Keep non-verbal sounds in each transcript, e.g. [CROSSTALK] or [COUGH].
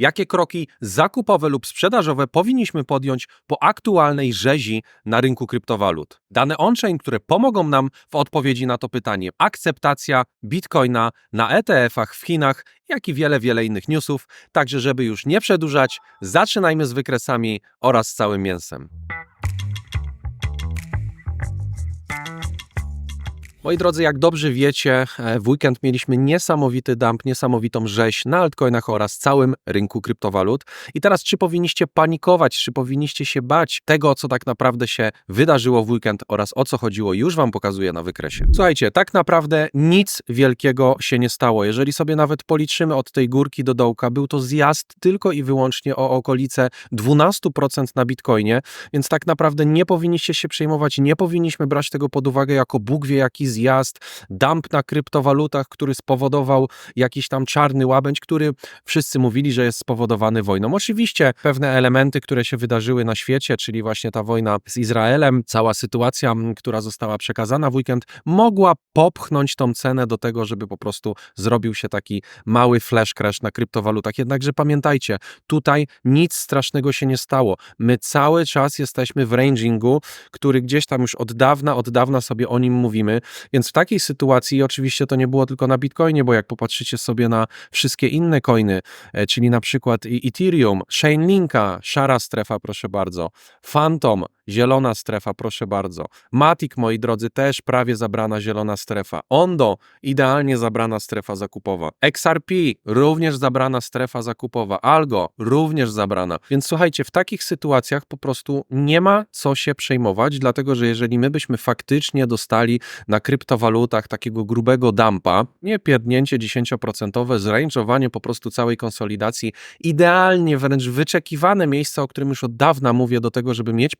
jakie kroki zakupowe lub sprzedażowe powinniśmy podjąć po aktualnej rzezi na rynku kryptowalut. Dane on-chain, które pomogą nam w odpowiedzi na to pytanie. Akceptacja Bitcoina na ETF-ach w Chinach, jak i wiele, wiele innych newsów. Także, żeby już nie przedłużać, zaczynajmy z wykresami oraz całym mięsem. Moi drodzy, jak dobrze wiecie, e, w weekend mieliśmy niesamowity dump, niesamowitą rzeź na altcoinach oraz całym rynku kryptowalut. I teraz, czy powinniście panikować, czy powinniście się bać tego, co tak naprawdę się wydarzyło w weekend oraz o co chodziło, już Wam pokazuję na wykresie. Słuchajcie, tak naprawdę nic wielkiego się nie stało. Jeżeli sobie nawet policzymy od tej górki do dołka, był to zjazd tylko i wyłącznie o okolice 12% na Bitcoinie, więc tak naprawdę nie powinniście się przejmować, nie powinniśmy brać tego pod uwagę jako Bóg wie jaki zjazd, dump na kryptowalutach, który spowodował jakiś tam czarny łabędź, który wszyscy mówili, że jest spowodowany wojną. Oczywiście pewne elementy, które się wydarzyły na świecie, czyli właśnie ta wojna z Izraelem, cała sytuacja, która została przekazana w weekend, mogła popchnąć tą cenę do tego, żeby po prostu zrobił się taki mały flash crash na kryptowalutach. Jednakże pamiętajcie, tutaj nic strasznego się nie stało. My cały czas jesteśmy w rangingu, który gdzieś tam już od dawna, od dawna sobie o nim mówimy. Więc w takiej sytuacji, oczywiście to nie było tylko na Bitcoinie, bo jak popatrzycie sobie na wszystkie inne coiny, e, czyli na przykład Ethereum, Chainlinka, szara strefa, proszę bardzo, Phantom, zielona strefa, proszę bardzo, Matic, moi drodzy, też prawie zabrana zielona strefa, Ondo, idealnie zabrana strefa zakupowa, XRP, również zabrana strefa zakupowa, Algo, również zabrana. Więc słuchajcie, w takich sytuacjach po prostu nie ma co się przejmować, dlatego że jeżeli my byśmy faktycznie dostali na kryptowalutach takiego grubego dumpa, nie pierdnięcie 10%, zrange'owanie po prostu całej konsolidacji, idealnie wręcz wyczekiwane miejsce, o którym już od dawna mówię do tego, żeby mieć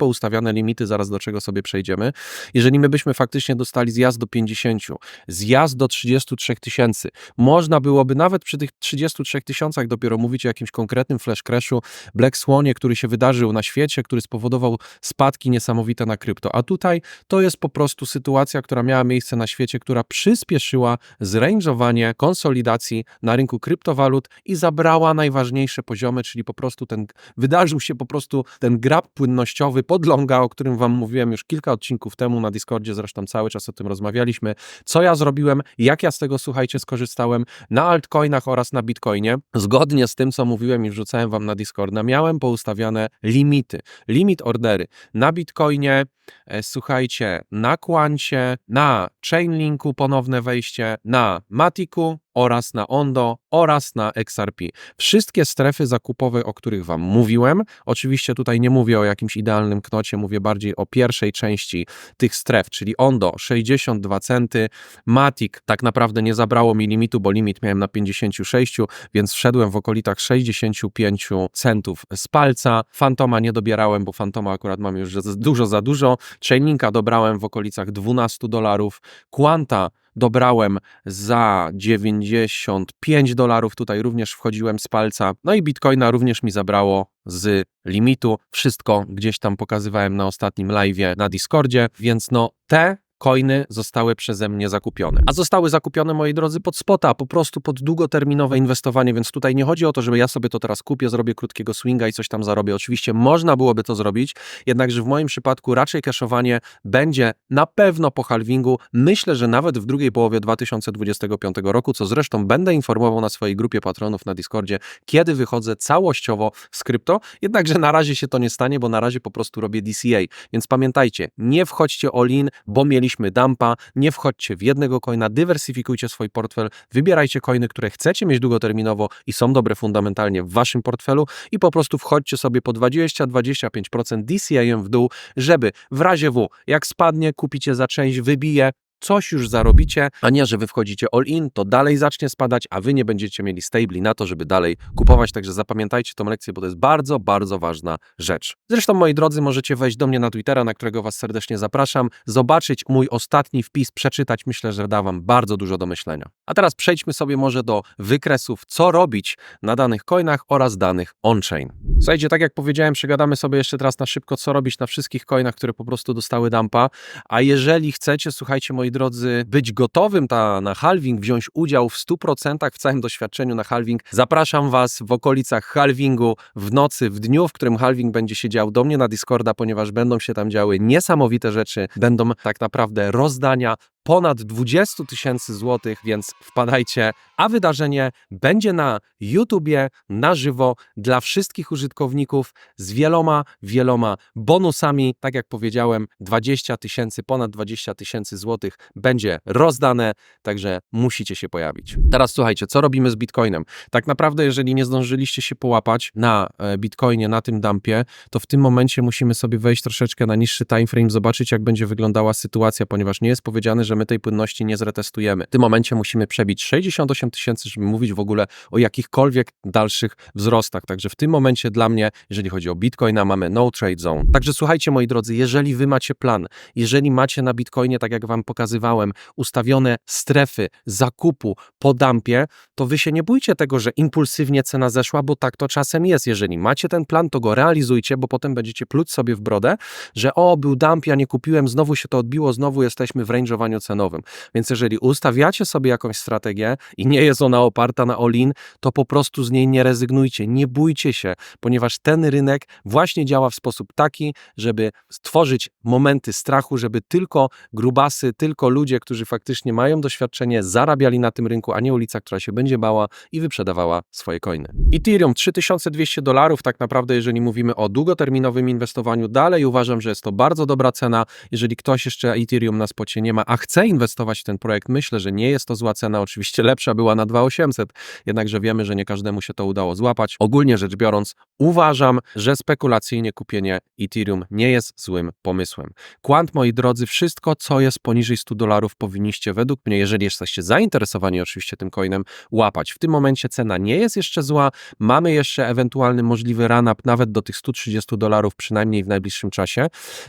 limity, zaraz do czego sobie przejdziemy. Jeżeli my byśmy faktycznie dostali zjazd do 50, zjazd do 33 tysięcy, można byłoby nawet przy tych 33 tysiącach dopiero mówić o jakimś konkretnym flash crashu, Black Swanie, który się wydarzył na świecie, który spowodował spadki niesamowite na krypto. A tutaj to jest po prostu sytuacja, która miała miejsce na świecie, która przyspieszyła zrange'owanie konsolidacji na rynku kryptowalut i zabrała najważniejsze poziomy, czyli po prostu ten, wydarzył się po prostu ten grab płynnościowy pod o którym wam mówiłem już kilka odcinków temu na Discordzie, zresztą cały czas o tym rozmawialiśmy. Co ja zrobiłem, jak ja z tego, słuchajcie, skorzystałem na altcoinach oraz na Bitcoinie. Zgodnie z tym, co mówiłem i wrzucałem wam na Discorda, miałem poustawiane limity, limit ordery na Bitcoinie, e, słuchajcie, na Quancie, na Chainlinku ponowne wejście, na Matiku oraz na Ondo oraz na XRP. Wszystkie strefy zakupowe, o których Wam mówiłem, oczywiście tutaj nie mówię o jakimś idealnym knocie, mówię bardziej o pierwszej części tych stref, czyli Ondo 62 centy, Matic tak naprawdę nie zabrało mi limitu, bo limit miałem na 56, więc wszedłem w okolicach 65 centów z palca. Fantoma nie dobierałem, bo Fantoma akurat mam już dużo za dużo. Chainlinka dobrałem w okolicach 12 dolarów. Quanta dobrałem za 95 dolarów, tutaj również wchodziłem z palca. No i Bitcoina również mi zabrało z limitu. Wszystko gdzieś tam pokazywałem na ostatnim live'ie na Discordzie, więc no te coiny zostały przeze mnie zakupione. A zostały zakupione, moi drodzy, pod spota, po prostu pod długoterminowe inwestowanie, więc tutaj nie chodzi o to, żeby ja sobie to teraz kupię, zrobię krótkiego swinga i coś tam zarobię. Oczywiście można byłoby to zrobić, jednakże w moim przypadku raczej cashowanie będzie na pewno po halvingu. Myślę, że nawet w drugiej połowie 2025 roku, co zresztą będę informował na swojej grupie patronów na Discordzie, kiedy wychodzę całościowo z krypto. Jednakże na razie się to nie stanie, bo na razie po prostu robię DCA. Więc pamiętajcie, nie wchodźcie all-in, bo mieliśmy dumpa, nie wchodźcie w jednego coina, dywersyfikujcie swój portfel, wybierajcie coiny, które chcecie mieć długoterminowo i są dobre fundamentalnie w waszym portfelu. I po prostu wchodźcie sobie po 20-25% DCA w dół, żeby w razie W, jak spadnie, kupicie za część, wybije, coś już zarobicie, a nie, że wy wchodzicie all in, to dalej zacznie spadać, a wy nie będziecie mieli stabli na to, żeby dalej kupować. Także zapamiętajcie tą lekcję, bo to jest bardzo, bardzo ważna rzecz. Zresztą, moi drodzy, możecie wejść do mnie na Twittera, na którego was serdecznie zapraszam, zobaczyć mój ostatni wpis, przeczytać. Myślę, że da wam bardzo dużo do myślenia. A teraz przejdźmy sobie może do wykresów, co robić na danych coinach oraz danych on-chain. Słuchajcie, tak jak powiedziałem, przegadamy sobie jeszcze teraz na szybko, co robić na wszystkich coinach, które po prostu dostały dumpa. A jeżeli chcecie, słuchajcie, moi moi drodzy, być gotowym ta, na halving, wziąć udział w 100% w całym doświadczeniu na halving, zapraszam Was w okolicach halvingu w nocy, w dniu, w którym halving będzie się dział do mnie na Discorda, ponieważ będą się tam działy niesamowite rzeczy, będą tak naprawdę rozdania ponad 20 tysięcy złotych, więc wpadajcie, a wydarzenie będzie na YouTubie na żywo dla wszystkich użytkowników z wieloma, wieloma bonusami. Tak jak powiedziałem, 20 tysięcy, ponad 20 tysięcy złotych będzie rozdane, także musicie się pojawić. Teraz słuchajcie, co robimy z Bitcoinem? Tak naprawdę, jeżeli nie zdążyliście się połapać na e, Bitcoinie, na tym dumpie, to w tym momencie musimy sobie wejść troszeczkę na niższy time frame, zobaczyć jak będzie wyglądała sytuacja, ponieważ nie jest powiedziane, że my tej płynności nie zretestujemy. W tym momencie musimy przebić 68 tysięcy, żeby mówić w ogóle o jakichkolwiek dalszych wzrostach. Także w tym momencie dla mnie, jeżeli chodzi o Bitcoina, mamy no trade zone. Także słuchajcie, moi drodzy, jeżeli wy macie plan, jeżeli macie na Bitcoinie, tak jak wam pokazywałem, ustawione strefy zakupu po dumpie, to wy się nie bójcie tego, że impulsywnie cena zeszła, bo tak to czasem jest. Jeżeli macie ten plan, to go realizujcie, bo potem będziecie pluć sobie w brodę, że o, był dump, ja nie kupiłem, znowu się to odbiło, znowu jesteśmy w range'owaniu cenowym. Więc jeżeli ustawiacie sobie jakąś strategię i nie jest ona oparta na all-in, to po prostu z niej nie rezygnujcie, nie bójcie się, ponieważ ten rynek właśnie działa w sposób taki, żeby stworzyć momenty strachu, żeby tylko grubasy, tylko ludzie, którzy faktycznie mają doświadczenie, zarabiali na tym rynku, a nie ulica, która się będzie bała i wyprzedawała swoje coiny. Ethereum 3200 dolarów, tak naprawdę, jeżeli mówimy o długoterminowym inwestowaniu, dalej uważam, że jest to bardzo dobra cena. Jeżeli ktoś jeszcze Ethereum na spocie nie ma, a chce inwestować w ten projekt, myślę, że nie jest to zła cena. Oczywiście lepsza była na 2800, jednakże wiemy, że nie każdemu się to udało złapać. Ogólnie rzecz biorąc, uważam, że spekulacyjnie kupienie Ethereum nie jest złym pomysłem. Quant, moi drodzy, wszystko, co jest poniżej 100 dolarów, powinniście według mnie, jeżeli jesteście zainteresowani oczywiście tym coinem, łapać. W tym momencie cena nie jest jeszcze zła, mamy jeszcze ewentualny możliwy run-up nawet do tych 130 dolarów, przynajmniej w najbliższym czasie,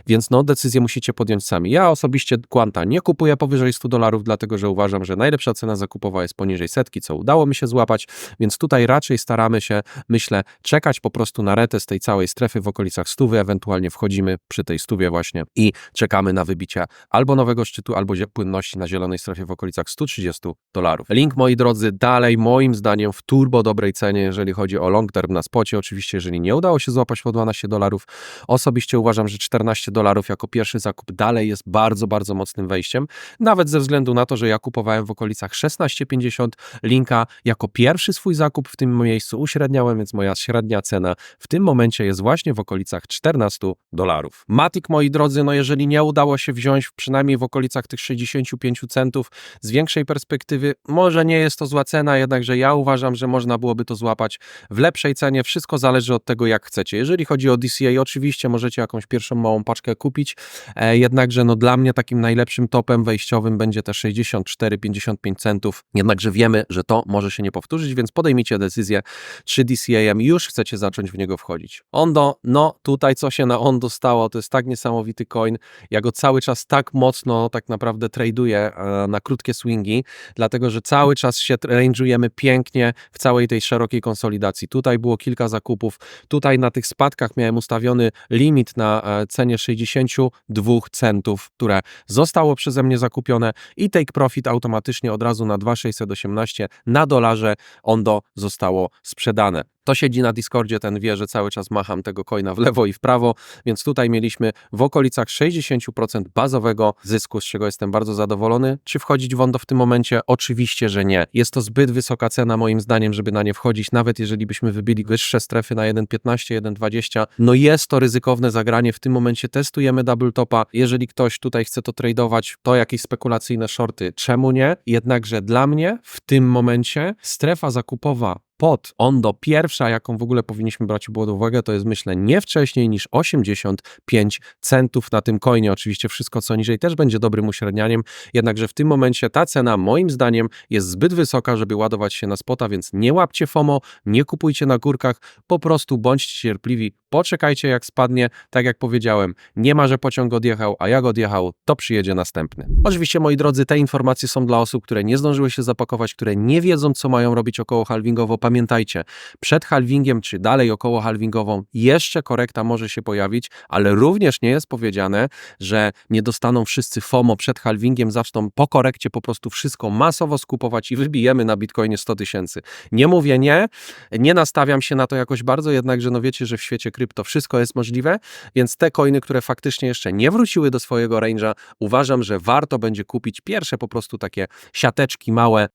więc no decyzję musicie podjąć sami. Ja osobiście Quanta nie kupuję powyżej 100 dolarów, dlatego że uważam, że najlepsza cena zakupowa jest poniżej setki, co udało mi się złapać, więc tutaj raczej staramy się, myślę, czekać po prostu na retest tej całej strefy w okolicach stówy, ewentualnie wchodzimy przy tej stówie właśnie i czekamy na wybicie albo nowego szczytu, albo płynności na zielonej strefie w okolicach 130 dolarów. Link, moi drodzy, dalej moim zdaniem w turbo dobrej cenie, jeżeli chodzi o long term na spocie. Oczywiście, jeżeli nie udało się złapać po 12 dolarów, osobiście uważam, że 14 dolarów jako pierwszy zakup dalej jest bardzo, bardzo mocnym wejściem, nawet ze względu na to, że ja kupowałem w okolicach 16,50 linka jako pierwszy swój zakup w tym miejscu uśredniałem, więc moja średnia cena w tym momencie jest właśnie w okolicach 14 dolarów. Matic, moi drodzy, no jeżeli nie udało się wziąć przynajmniej w okolicach tych 65 centów z większej perspektywy, może nie jest to zła cena, jednakże ja uważam, że można byłoby to złapać w lepszej cenie. Wszystko zależy od tego, jak chcecie. Jeżeli chodzi o DCA, oczywiście możecie jakąś pierwszą małą paczkę kupić, e, jednakże no dla mnie takim najlepszym topem wejściowym będzie te 64-55 centów. Jednakże wiemy, że to może się nie powtórzyć, więc podejmijcie decyzję, czy DCA-em już chcecie zacząć w niego wchodzić. Ondo, no tutaj co się na Ondo stało, to jest tak niesamowity coin. Ja go cały czas tak mocno tak naprawdę traduję e, na krótkie swingi, dlatego że cały czas się range'ujemy pięknie w całej tej szerokiej konsolidacji. Tutaj było kilka zakupów, tutaj na tych spadkach miałem ustawiony limit na e, cenie 62 centów, które zostało przeze mnie zakupione i take profit automatycznie od razu na 2,618 na dolarze Ondo zostało sprzedane. To siedzi na Discordzie, ten wie, że cały czas macham tego coina w lewo i w prawo, więc tutaj mieliśmy w okolicach 60% bazowego zysku, z czego jestem bardzo zadowolony. Czy wchodzić w Ondo w tym momencie? Oczywiście, że nie. Jest to zbyt wysoka cena moim zdaniem, żeby na nie wchodzić, nawet jeżeli byśmy wybili wyższe strefy na 1,15, 1,20. No jest to ryzykowne zagranie, w tym momencie testujemy double topa. Jeżeli ktoś tutaj chce to tradować, to jakieś spekulacyjne shorty, czemu nie? Jednakże dla mnie w tym momencie strefa zakupowa pod Ondo pierwsza, jaką w ogóle powinniśmy brać pod uwagę, to jest myślę nie wcześniej niż 85 centów na tym coinie. Oczywiście wszystko co niżej też będzie dobrym uśrednianiem, jednakże w tym momencie ta cena moim zdaniem jest zbyt wysoka, żeby ładować się na spota, więc nie łapcie FOMO, nie kupujcie na górkach, po prostu bądźcie cierpliwi, poczekajcie jak spadnie, tak jak powiedziałem, nie ma, że pociąg odjechał, a jak odjechał, to przyjedzie następny. Oczywiście moi drodzy, te informacje są dla osób, które nie zdążyły się zapakować, które nie wiedzą co mają robić około halvingowo. Pamiętajcie, przed halvingiem czy dalej około halvingową jeszcze korekta może się pojawić, ale również nie jest powiedziane, że nie dostaną wszyscy FOMO przed halvingiem, zaczną po korekcie po prostu wszystko masowo skupować i wybijemy na Bitcoinie 100 tysięcy. Nie mówię nie, nie nastawiam się na to jakoś bardzo, jednakże no wiecie, że w świecie krypto wszystko jest możliwe, więc te coiny, które faktycznie jeszcze nie wróciły do swojego range'a, uważam, że warto będzie kupić pierwsze po prostu takie siateczki małe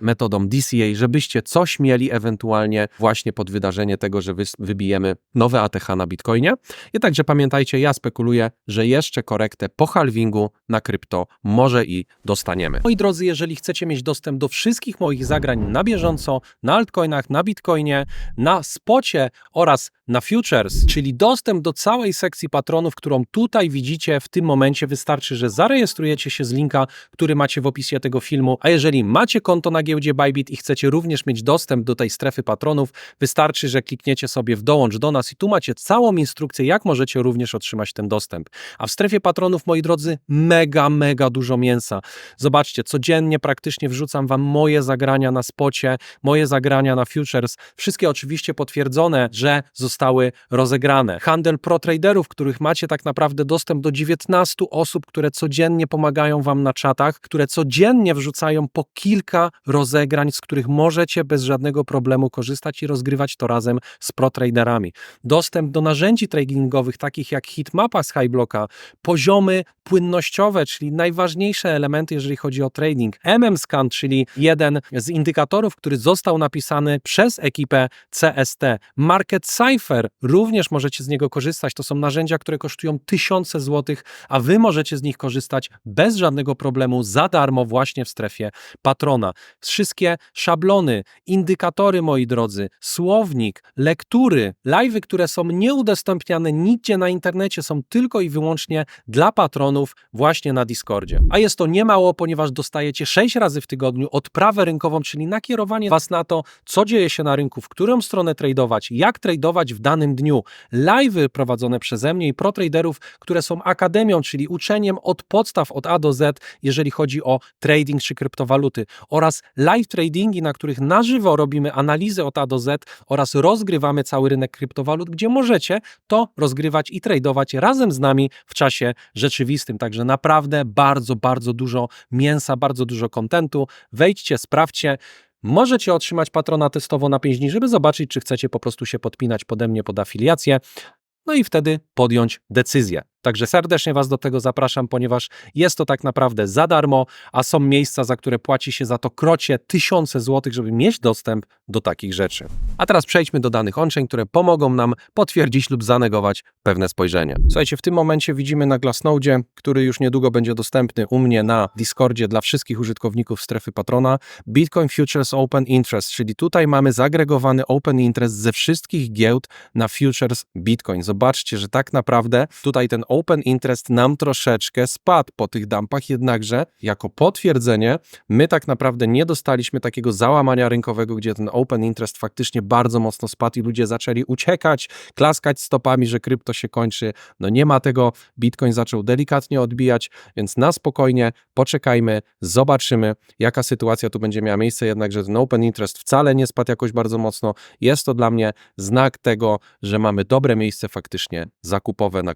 metodą DCA, żebyście coś mieli ewentualnie właśnie pod wydarzenie tego, że wybijemy nowe ATH na Bitcoinie. I także pamiętajcie, ja spekuluję, że jeszcze korektę po halvingu na krypto może i dostaniemy. Moi drodzy, jeżeli chcecie mieć dostęp do wszystkich moich zagrań na bieżąco, na altcoinach, na Bitcoinie, na spocie oraz na futures, czyli dostęp do całej sekcji patronów, którą tutaj widzicie w tym momencie, wystarczy, że zarejestrujecie się z linka, który macie w opisie tego filmu, a jeżeli macie konto na giełdzie Bybit i chcecie również mieć dostęp do tej strefy patronów, wystarczy, że klikniecie sobie w dołącz do nas i tu macie całą instrukcję, jak możecie również otrzymać ten dostęp. A w strefie patronów, moi drodzy, mega, mega dużo mięsa. Zobaczcie, codziennie praktycznie wrzucam wam moje zagrania na spocie, moje zagrania na futures, wszystkie oczywiście potwierdzone, że zostały rozegrane. Handel pro traderów, których macie tak naprawdę dostęp do 19 osób, które codziennie pomagają wam na czatach, które codziennie wrzucają po kilka rozegrań, z których możecie bez żadnego problemu korzystać i rozgrywać to razem z pro traderami. Dostęp do narzędzi tradingowych, takich jak hitmapa z Highblocka, poziomy płynnościowe, czyli najważniejsze elementy, jeżeli chodzi o trading. MM-Scan, czyli jeden z indykatorów, który został napisany przez ekipę CST. Market Cypher, również możecie z niego korzystać. To są narzędzia, które kosztują tysiące złotych, a wy możecie z nich korzystać bez żadnego problemu, za darmo właśnie w strefie patrona. Wszystkie szablony, indykatory, moi drodzy, słownik, lektury, live'y, które są nieudostępniane nigdzie na internecie, są tylko i wyłącznie dla patronów właśnie na Discordzie. A jest to niemało, ponieważ dostajecie 6 razy w tygodniu odprawę rynkową, czyli nakierowanie Was na to, co dzieje się na rynku, w którą stronę tradować, jak tradować w danym dniu. Live'y prowadzone przeze mnie i pro traderów, które są akademią, czyli uczeniem od podstaw od A do Z, jeżeli chodzi o trading czy kryptowaluty oraz live tradingi, na których na żywo robimy analizę od A do Z oraz rozgrywamy cały rynek kryptowalut, gdzie możecie to rozgrywać i tradować razem z nami w czasie rzeczywistym. Także naprawdę bardzo, bardzo dużo mięsa, bardzo dużo kontentu. Wejdźcie, sprawdźcie. Możecie otrzymać patrona testowo na 5 dni, żeby zobaczyć, czy chcecie po prostu się podpinać pode mnie pod afiliację. No i wtedy podjąć decyzję. Także serdecznie Was do tego zapraszam, ponieważ jest to tak naprawdę za darmo, a są miejsca, za które płaci się za to krocie tysiące złotych, żeby mieć dostęp do takich rzeczy. A teraz przejdźmy do danych on-chain, które pomogą nam potwierdzić lub zanegować pewne spojrzenie. Słuchajcie, w tym momencie widzimy na Glassnode, który już niedługo będzie dostępny u mnie na Discordzie dla wszystkich użytkowników strefy patrona, Bitcoin Futures Open Interest, czyli tutaj mamy zagregowany Open Interest ze wszystkich giełd na Futures Bitcoin. Zobaczcie, że tak naprawdę tutaj ten Open Interest nam troszeczkę spadł po tych dumpach, jednakże jako potwierdzenie my tak naprawdę nie dostaliśmy takiego załamania rynkowego, gdzie ten Open Interest faktycznie bardzo mocno spadł i ludzie zaczęli uciekać, klaskać stopami, że krypto się kończy. No nie ma tego, Bitcoin zaczął delikatnie odbijać, więc na spokojnie poczekajmy, zobaczymy, jaka sytuacja tu będzie miała miejsce, jednakże ten Open Interest wcale nie spadł jakoś bardzo mocno. Jest to dla mnie znak tego, że mamy dobre miejsce faktycznie zakupowe na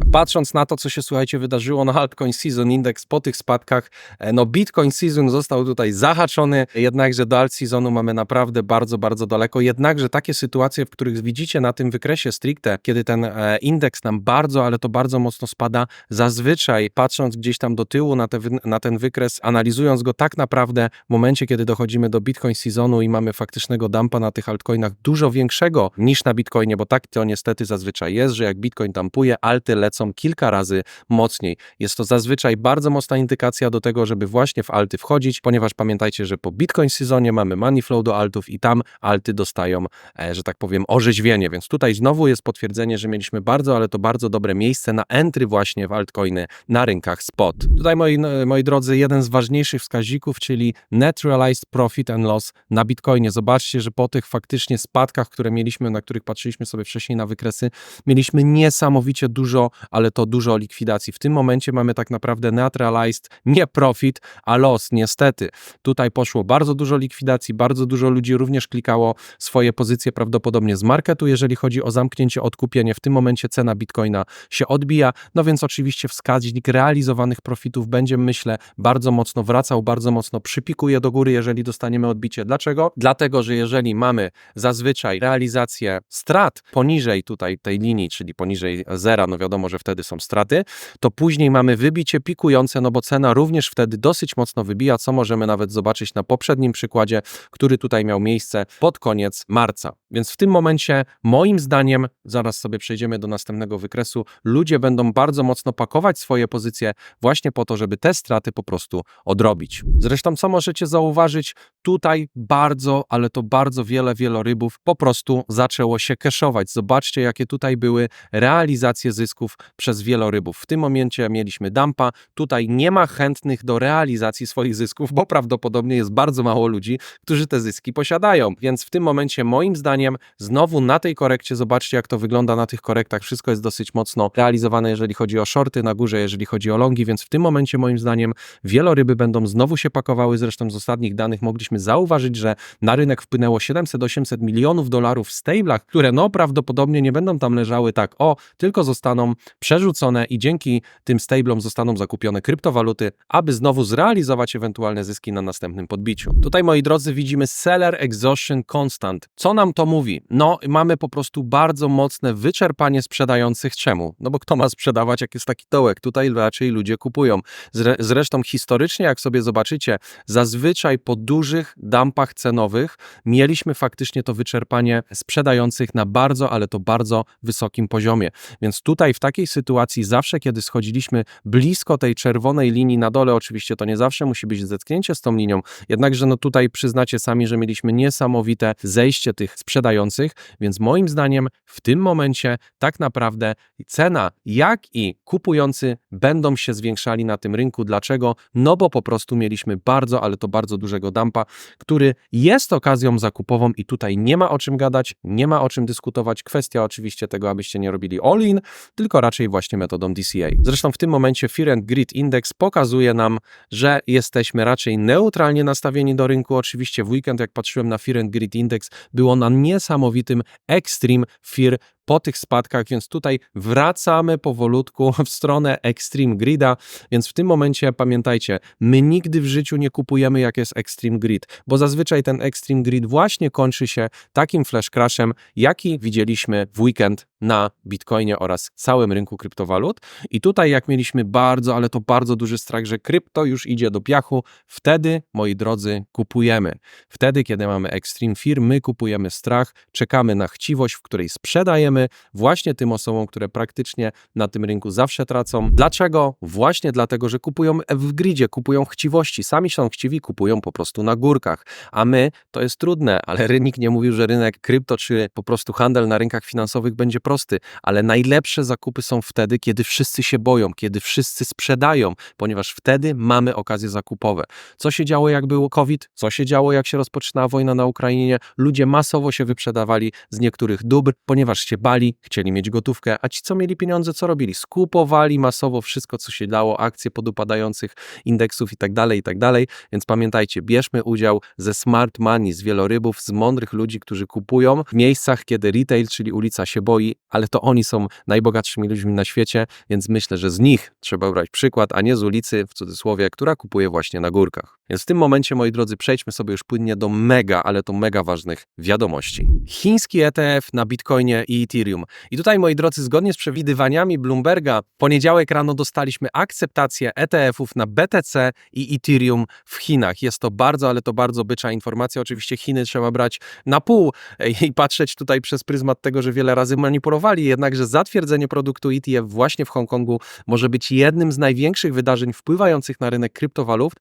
kryptowalutach. Patrząc na to, co się słuchajcie wydarzyło na Altcoin Season Index po tych spadkach, e, no Bitcoin Season został tutaj zahaczony, jednakże do alt seasonu mamy naprawdę bardzo, bardzo daleko. Jednakże takie sytuacje, w których widzicie na tym wykresie stricte, kiedy ten e, indeks nam bardzo, ale to bardzo mocno spada, zazwyczaj patrząc gdzieś tam do tyłu na, te, na ten wykres, analizując go tak naprawdę w momencie, kiedy dochodzimy do Bitcoin Seasonu i mamy faktycznego dumpa na tych altcoinach dużo większego niż na Bitcoinie, bo tak to niestety zazwyczaj jest, że jak Bitcoin dumpuje, alty lecą kilka razy mocniej. Jest to zazwyczaj bardzo mocna indykacja do tego, żeby właśnie w alty wchodzić, ponieważ pamiętajcie, że po Bitcoin sezonie mamy money flow do altów i tam alty dostają, e, że tak powiem, orzeźwienie, więc tutaj znowu jest potwierdzenie, że mieliśmy bardzo, ale to bardzo dobre miejsce na entry właśnie w altcoiny na rynkach spot. Tutaj moi, moi drodzy, jeden z ważniejszych wskaźników, czyli net realized profit and loss na Bitcoinie. Zobaczcie, że po tych faktycznie spadkach, które mieliśmy, na których patrzyliśmy sobie wcześniej na wykresy, mieliśmy niesamowicie dużo ale to dużo likwidacji. W tym momencie mamy tak naprawdę neutralized nie profit, a loss, niestety. Tutaj poszło bardzo dużo likwidacji, bardzo dużo ludzi również klikało swoje pozycje prawdopodobnie z marketu, jeżeli chodzi o zamknięcie, odkupienie. W tym momencie cena Bitcoina się odbija, no więc oczywiście wskaźnik realizowanych profitów będzie, myślę, bardzo mocno wracał, bardzo mocno przypikuje do góry, jeżeli dostaniemy odbicie. Dlaczego? Dlatego, że jeżeli mamy zazwyczaj realizację strat poniżej tutaj tej linii, czyli poniżej zera, no wiadomo, że wtedy są straty, to później mamy wybicie pikujące, no bo cena również wtedy dosyć mocno wybija, co możemy nawet zobaczyć na poprzednim przykładzie, który tutaj miał miejsce pod koniec marca. Więc w tym momencie, moim zdaniem, zaraz sobie przejdziemy do następnego wykresu, ludzie będą bardzo mocno pakować swoje pozycje właśnie po to, żeby te straty po prostu odrobić. Zresztą, co możecie zauważyć, tutaj bardzo, ale to bardzo wiele wielorybów po prostu zaczęło się keszować. Zobaczcie, jakie tutaj były realizacje zysków przez wielorybów. W tym momencie mieliśmy dumpa, tutaj nie ma chętnych do realizacji swoich zysków, bo prawdopodobnie jest bardzo mało ludzi, którzy te zyski posiadają. Więc w tym momencie, moim zdaniem, znowu na tej korekcie, zobaczcie, jak to wygląda na tych korektach. Wszystko jest dosyć mocno realizowane, jeżeli chodzi o shorty, na górze, jeżeli chodzi o longi, więc w tym momencie, moim zdaniem, wieloryby będą znowu się pakowały. Zresztą z ostatnich danych mogliśmy zauważyć, że na rynek wpłynęło 700-800 milionów dolarów w stablach, które no prawdopodobnie nie będą tam leżały tak o, tylko zostaną przerzucone i dzięki tym stablom zostaną zakupione kryptowaluty, aby znowu zrealizować ewentualne zyski na następnym podbiciu. Tutaj, moi drodzy, widzimy seller exhaustion constant. Co nam to mówi? No, mamy po prostu bardzo mocne wyczerpanie sprzedających. Czemu? No bo kto ma sprzedawać, jak jest taki dołek? Tutaj raczej ludzie kupują. Zre zresztą historycznie, jak sobie zobaczycie, zazwyczaj po dużych dumpach cenowych mieliśmy faktycznie to wyczerpanie sprzedających na bardzo, ale to bardzo wysokim poziomie. Więc tutaj w takiej sytuacji zawsze, kiedy schodziliśmy blisko tej czerwonej linii na dole, oczywiście to nie zawsze musi być zetknięcie z tą linią, jednakże no tutaj przyznacie sami, że mieliśmy niesamowite zejście tych sprzedających, więc moim zdaniem w tym momencie tak naprawdę cena, jak i kupujący będą się zwiększali na tym rynku. Dlaczego? No bo po prostu mieliśmy bardzo, ale to bardzo dużego dumpa, który jest okazją zakupową i tutaj nie ma o czym gadać, nie ma o czym dyskutować. Kwestia oczywiście tego, abyście nie robili all-in, tylko raczej właśnie metodą DCA. Zresztą w tym momencie Fear and Greed Index pokazuje nam, że jesteśmy raczej neutralnie nastawieni do rynku. Oczywiście w weekend, jak patrzyłem na Fear and Greed Index, było na niesamowitym extreme fear po tych spadkach, więc tutaj wracamy powolutku w stronę Extreme Grida, więc w tym momencie pamiętajcie, my nigdy w życiu nie kupujemy jak jest Extreme Grid, bo zazwyczaj ten Extreme Grid właśnie kończy się takim flash crashem, jaki widzieliśmy w weekend na Bitcoinie oraz całym rynku kryptowalut. I tutaj jak mieliśmy bardzo, ale to bardzo duży strach, że krypto już idzie do piachu, wtedy, moi drodzy, kupujemy. Wtedy, kiedy mamy Extreme Fear, my kupujemy strach, czekamy na chciwość, w której sprzedajemy właśnie tym osobom, które praktycznie na tym rynku zawsze tracą. Dlaczego? Właśnie dlatego, że kupują w gridzie, kupują chciwości. Sami są chciwi, kupują po prostu na górkach. A my, to jest trudne, ale rynek nie mówił, że rynek krypto, czy po prostu handel na rynkach finansowych będzie prosty, ale najlepsze zakupy są wtedy, kiedy wszyscy się boją, kiedy wszyscy sprzedają, ponieważ wtedy mamy okazje zakupowe. Co się działo, jak był COVID? Co się działo, jak się rozpoczynała wojna na Ukrainie? Ludzie masowo się wyprzedawali z niektórych dóbr, ponieważ się bali, chcieli mieć gotówkę, a ci, co mieli pieniądze, co robili? Skupowali masowo wszystko, co się dało, akcje podupadających indeksów i tak dalej, i tak dalej. Więc pamiętajcie, bierzmy udział ze smart money, z wielorybów, z mądrych ludzi, którzy kupują w miejscach, kiedy retail, czyli ulica się boi, ale to oni są najbogatszymi ludźmi na świecie, więc myślę, że z nich trzeba brać przykład, a nie z ulicy, w cudzysłowie, która kupuje właśnie na górkach. Więc w tym momencie, moi drodzy, przejdźmy sobie już płynnie do mega, ale to mega ważnych wiadomości. Chiński ETF na Bitcoinie i Ethereum. I tutaj, moi drodzy, zgodnie z przewidywaniami Bloomberga, poniedziałek rano dostaliśmy akceptację ETF-ów na BTC i Ethereum w Chinach. Jest to bardzo, ale to bardzo bycza informacja. Oczywiście Chiny trzeba brać na pół i patrzeć tutaj przez pryzmat tego, że wiele razy jednakże zatwierdzenie produktu ETF właśnie w Hongkongu może być jednym z największych wydarzeń wpływających na rynek kryptowalut.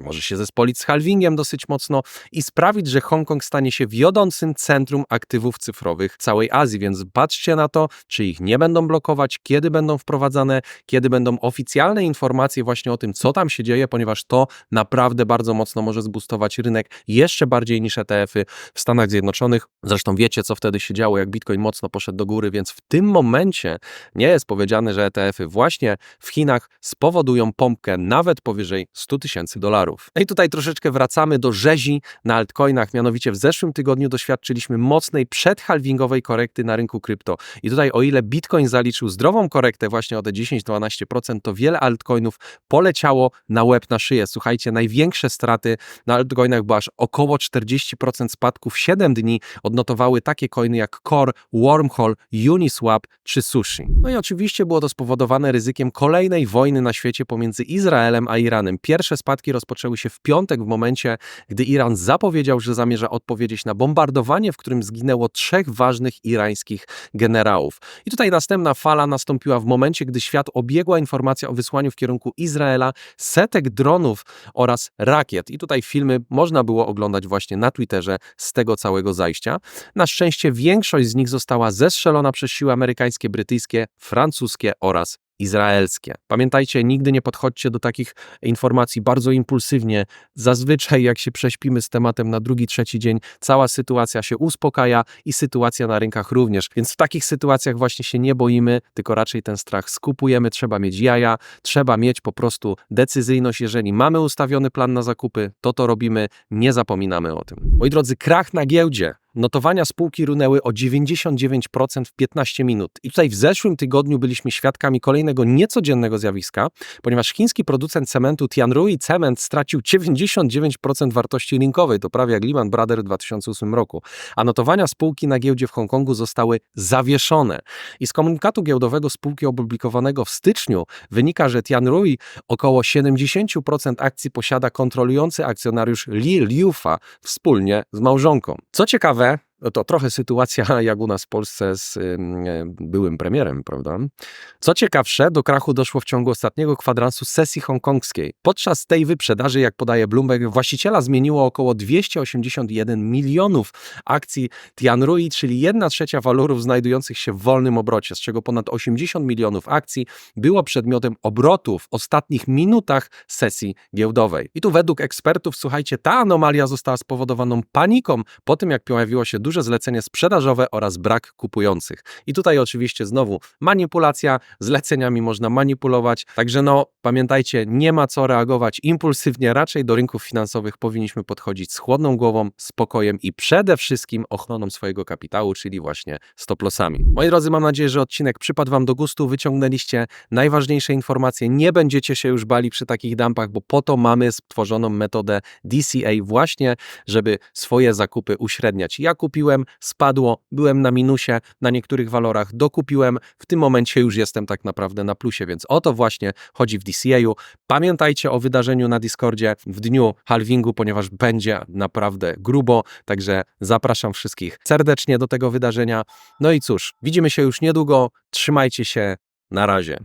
Może się zespolić z halvingiem dosyć mocno i sprawić, że Hongkong stanie się wiodącym centrum aktywów cyfrowych całej Azji, więc patrzcie na to, czy ich nie będą blokować, kiedy będą wprowadzane, kiedy będą oficjalne informacje właśnie o tym, co tam się dzieje, ponieważ to naprawdę bardzo mocno może zbustować rynek jeszcze bardziej niż ETF-y w Stanach Zjednoczonych. Zresztą wiecie, co wtedy się działo, jak Bitcoin mocno poszedł do góry, więc w tym momencie nie jest powiedziane, że ETF-y właśnie w Chinach spowodują pompkę nawet powyżej 100 tysięcy dolarów. No i tutaj troszeczkę wracamy do rzezi na altcoinach, mianowicie w zeszłym tygodniu doświadczyliśmy mocnej przedhalvingowej korekty na rynku krypto. I tutaj o ile Bitcoin zaliczył zdrową korektę właśnie o te 10-12%, to wiele altcoinów poleciało na łeb na szyję. Słuchajcie, największe straty na altcoinach było aż około 40% spadku w 7 dni odnotowały takie coiny jak Core, Wormhole, Uniswap czy Sushi. No i oczywiście było to spowodowane ryzykiem kolejnej wojny na świecie pomiędzy Izraelem a Iranem. Pierwsze spadki rozpoczęły się w piątek w momencie, gdy Iran zapowiedział, że zamierza odpowiedzieć na bombardowanie, w którym zginęło trzech ważnych irańskich generałów. I tutaj następna fala nastąpiła w momencie, gdy świat obiegła informacja o wysłaniu w kierunku Izraela setek dronów oraz rakiet. I tutaj filmy można było oglądać właśnie na Twitterze z tego całego zajścia. Na szczęście większość z nich została zestrzelona przez siły amerykańskie, brytyjskie, francuskie oraz izraelskie. Pamiętajcie, nigdy nie podchodźcie do takich informacji bardzo impulsywnie. Zazwyczaj, jak się prześpimy z tematem na drugi, trzeci dzień, cała sytuacja się uspokaja i sytuacja na rynkach również. Więc w takich sytuacjach właśnie się nie boimy, tylko raczej ten strach skupujemy. Trzeba mieć jaja, trzeba mieć po prostu decyzyjność. Jeżeli mamy ustawiony plan na zakupy, to to robimy, nie zapominamy o tym. Moi drodzy, krach na giełdzie. Notowania spółki runęły o 99% w 15 minut. I tutaj w zeszłym tygodniu byliśmy świadkami kolejnego niecodziennego zjawiska, ponieważ chiński producent cementu Tianrui Cement stracił 99% wartości rynkowej, to prawie jak Lehman Brothers w 2008 roku. A notowania spółki na giełdzie w Hongkongu zostały zawieszone. I z komunikatu giełdowego spółki opublikowanego w styczniu wynika, że Tianrui około 70% akcji posiada kontrolujący akcjonariusz Li Liufa wspólnie z małżonką. Co ciekawe, no to trochę sytuacja [LAUGHS] jak u nas w Polsce z e, byłym premierem, prawda? Co ciekawsze, do krachu doszło w ciągu ostatniego kwadransu sesji hongkongskiej. Podczas tej wyprzedaży, jak podaje Bloomberg, właściciela zmieniło około 281 milionów akcji Tianrui, czyli 1 trzecia walorów znajdujących się w wolnym obrocie, z czego ponad 80 milionów akcji było przedmiotem obrotu w ostatnich minutach sesji giełdowej. I tu według ekspertów, słuchajcie, ta anomalia została spowodowaną paniką po tym, jak pojawiło się duże zlecenie sprzedażowe oraz brak kupujących. I tutaj oczywiście znowu manipulacja, zleceniami można manipulować, także no pamiętajcie, nie ma co reagować impulsywnie, raczej do rynków finansowych powinniśmy podchodzić z chłodną głową, spokojem i przede wszystkim ochroną swojego kapitału, czyli właśnie stop lossami. Moi drodzy, mam nadzieję, że odcinek przypadł Wam do gustu, wyciągnęliście najważniejsze informacje, nie będziecie się już bali przy takich dumpach, bo po to mamy stworzoną metodę DCA właśnie, żeby swoje zakupy uśredniać. Ja kupiłem, spadło, byłem na minusie na niektórych walorach, dokupiłem, w tym momencie już jestem tak naprawdę na plusie, więc o to właśnie chodzi w DCA-u. Pamiętajcie o wydarzeniu na Discordzie w dniu halvingu, ponieważ będzie naprawdę grubo, także zapraszam wszystkich serdecznie do tego wydarzenia. No i cóż, widzimy się już niedługo, trzymajcie się, na razie.